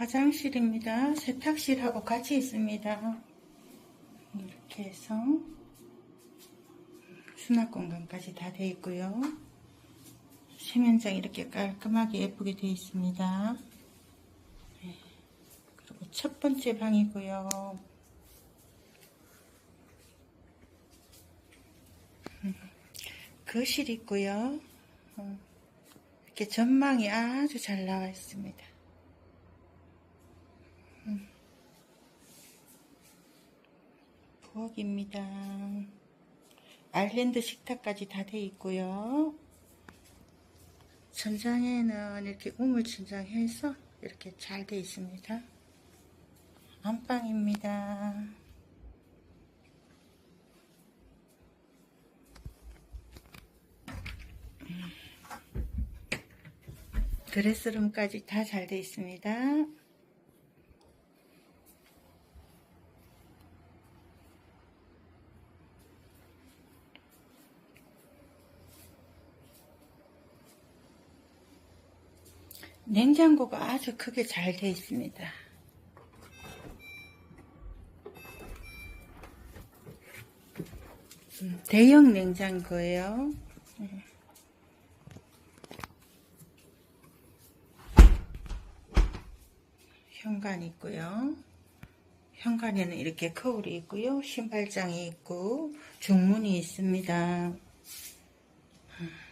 화장실입니다. 세탁실하고 같이 있습니다. 이렇게 해서 수납 공간까지 다 되어 있고요. 세면장 이렇게 깔끔하게 예쁘게 되어 있습니다. 네. 그리고 첫 번째 방이고요. 음, 거실 있고요. 어, 이렇게 전망이 아주 잘 나와 있습니다. 부엌입니다. 아일랜드 식탁까지 다 되어 있고요. 천장에는 이렇게 우물 천장해서 이렇게 잘 되어 있습니다. 안방입니다. 드레스룸까지 다잘 되어 있습니다. 냉장고가 아주 크게 잘 되어 있습니다. 음, 대형 냉장고예요. 네. 현관 있고요. 현관에는 이렇게 거울이 있고요. 신발장이 있고 중문이 있습니다. 음.